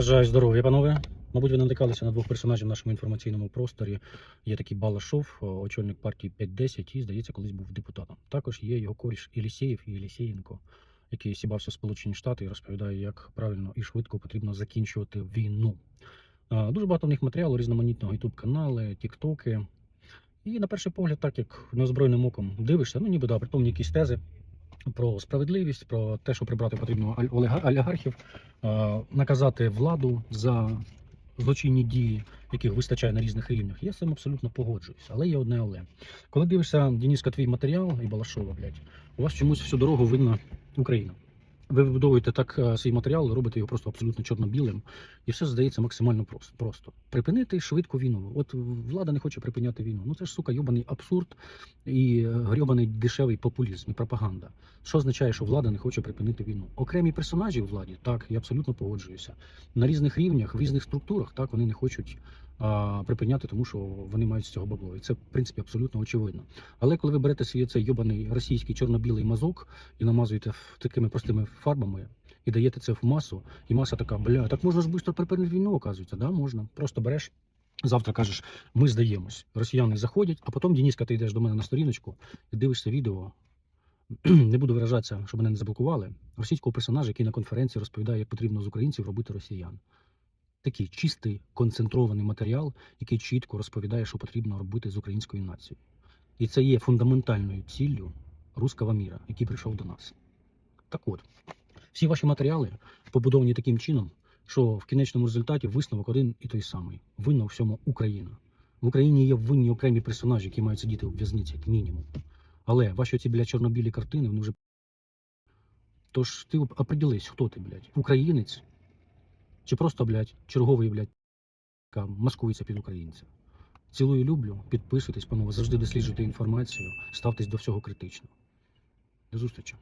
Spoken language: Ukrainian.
Бажаю здоров'я, панове. Мабуть, ви натикалися на двох персонажів в нашому інформаційному просторі. Є такий Балашов, о, очільник партії 5-10 і, здається, колись був депутатом. Також є його коріш Єлісєєв і Єлісєєнко, який сібався в Сполучені Штати і розповідає, як правильно і швидко потрібно закінчувати війну. Дуже багато в них матеріалу, різноманітного youtube канали, тіктоки. І на перший погляд, так як неозброєним оком дивишся, ну ніби да, притомні якісь тези про справедливість, про те, що прибрати потрібно олігархів, наказати владу за злочинні дії, яких вистачає на різних рівнях. Я з цим абсолютно погоджуюсь, Але є одне але. Коли дивишся, Дініска, твій матеріал і Балашова, блядь, у вас чомусь всю дорогу винна Україна. Ви вибудовуєте так е, свій матеріал, робите його просто абсолютно чорно-білим, і все здається максимально просто. Припинити швидко війну. От влада не хоче припиняти війну. Ну це ж сука, йобаний абсурд і е, грьобаний дешевий популізм і пропаганда. Що означає, що влада не хоче припинити війну? Окремі персонажі у владі, так, я абсолютно погоджуюся. На різних рівнях, в різних структурах, так, вони не хочуть припиняти, тому що вони мають з цього бабло. І це, в принципі, абсолютно очевидно. Але коли ви берете свій цей йобаний російський чорно-білий мазок і намазуєте такими простими фарбами. І даєте це в масу, і маса така, бля, так можна ж швидко припинити війну, оказується, да, можна. Просто береш, завтра кажеш, ми здаємось. Росіяни заходять, а потім, Дініска, ти йдеш до мене на сторіночку і дивишся відео. Не буду виражатися, щоб мене не заблокували. Російського персонажа, який на конференції розповідає, як потрібно з українців робити росіян. Такий чистий, концентрований матеріал, який чітко розповідає, що потрібно робити з українською нацією. І це є фундаментальною ціллю руского міра, який прийшов до нас. Так от, всі ваші матеріали побудовані таким чином, що в кінечному результаті висновок один і той самий. Винна у всьому Україна. В Україні є винні окремі персонажі, які мають сидіти у в'язниці, як мінімум. Але ваші ці, блядь, чорно-білі картини, вони вже. Тож ти оприділись, хто ти, блядь, українець? Чи просто, блядь, черговий, блядь, маскується під українця? Цілую люблю, підписуйтесь, панове, завжди досліджуйте інформацію, ставтесь до всього критично. До зустрічі.